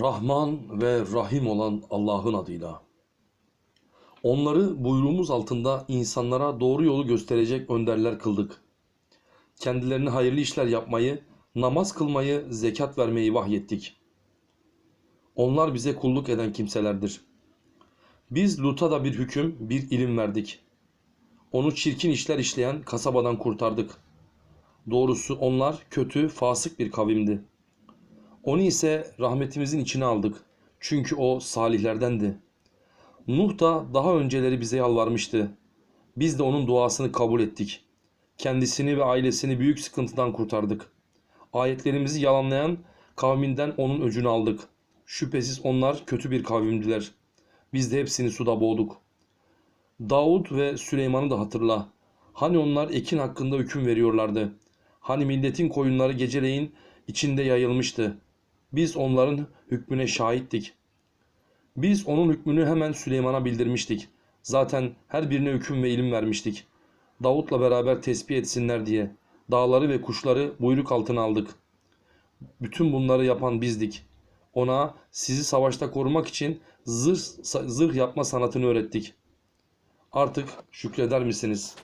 Rahman ve Rahim olan Allah'ın adıyla. Onları buyruğumuz altında insanlara doğru yolu gösterecek önderler kıldık. Kendilerine hayırlı işler yapmayı, namaz kılmayı, zekat vermeyi vahyettik. Onlar bize kulluk eden kimselerdir. Biz Lut'a da bir hüküm, bir ilim verdik. Onu çirkin işler işleyen kasabadan kurtardık. Doğrusu onlar kötü, fasık bir kavimdi. Onu ise rahmetimizin içine aldık. Çünkü o salihlerdendi. Nuh da daha önceleri bize yalvarmıştı. Biz de onun duasını kabul ettik. Kendisini ve ailesini büyük sıkıntıdan kurtardık. Ayetlerimizi yalanlayan kavminden onun öcünü aldık. Şüphesiz onlar kötü bir kavimdiler. Biz de hepsini suda boğduk. Davud ve Süleyman'ı da hatırla. Hani onlar ekin hakkında hüküm veriyorlardı. Hani milletin koyunları geceleyin içinde yayılmıştı. Biz onların hükmüne şahittik. Biz onun hükmünü hemen Süleyman'a bildirmiştik. Zaten her birine hüküm ve ilim vermiştik. Davut'la beraber tesbih etsinler diye. Dağları ve kuşları buyruk altına aldık. Bütün bunları yapan bizdik. Ona sizi savaşta korumak için zırh, zırh yapma sanatını öğrettik. Artık şükreder misiniz?